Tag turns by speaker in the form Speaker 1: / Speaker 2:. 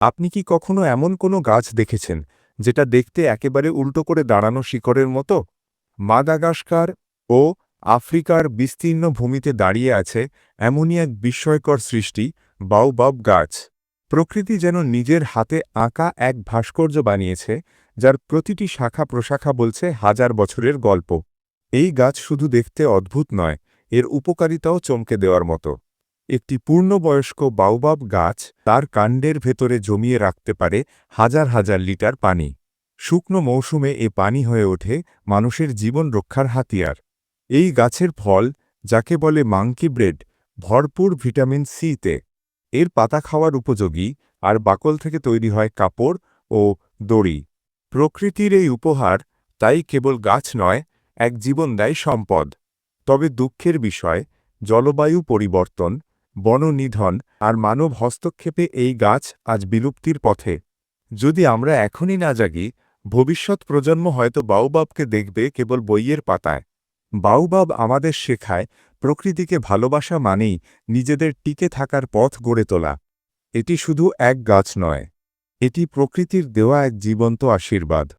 Speaker 1: আপনি কি কখনো এমন কোনো গাছ দেখেছেন, যেটা দেখতে একেবারে উল্টো করে দাঁড়ানো শিকড়ের মতো? মাদাগাস্কার ও আফ্রিকার বিস্তীর্ণ ভূমিতে দাঁড়িয়ে আছে এমনই এক বিস্ময়কর সৃষ্টি বাউবাব গাছ। প্রকৃতি যেন নিজের হাতে আঁকা এক ভাস্কর্য বানিয়েছে, যার প্রতিটি শাখা প্রশাখা বলছে হাজার বছরের গল্প। এই গাছ শুধু দেখতে অদ্ভুত নয়, এর উপকারিতাও চমকে দেওয়ার মতো। একটি পূর্ণবয়স্ক বাউবাব গাছ তার কাণ্ডের ভেতরে জমিয়ে রাখতে পারে হাজার হাজার লিটার পানি। শুকনো মৌসুমে এ পানি হয়ে ওঠে মানুষের জীবন রক্ষার হাতিয়ার। এই গাছের ফল, যাকে বলে মাংকি ব্রেড, ভরপুর ভিটামিন সিতে এর পাতা খাওয়ার উপযোগী আর বাকল থেকে তৈরি হয় কাপড় ও দড়ি। প্রকৃতির এই উপহার তাই কেবল গাছ নয়, এক জীবনদায়ী সম্পদ। তবে দুঃখের বিষয়, জলবায়ু পরিবর্তন বননিধন আর মানব হস্তক্ষেপে এই গাছ আজ বিলুপ্তির পথে। যদি আমরা এখনই না জাগি, ভবিষ্যৎ প্রজন্ম হয়তো বাউবাবকে দেখবে কেবল বইয়ের পাতায়। বাউবাব আমাদের শেখায়, প্রকৃতিকে ভালোবাসা মানেই নিজেদের টিকে থাকার পথ গড়ে তোলা। এটি শুধু এক গাছ নয়, এটি প্রকৃতির দেওয়া এক জীবন্ত আশীর্বাদ।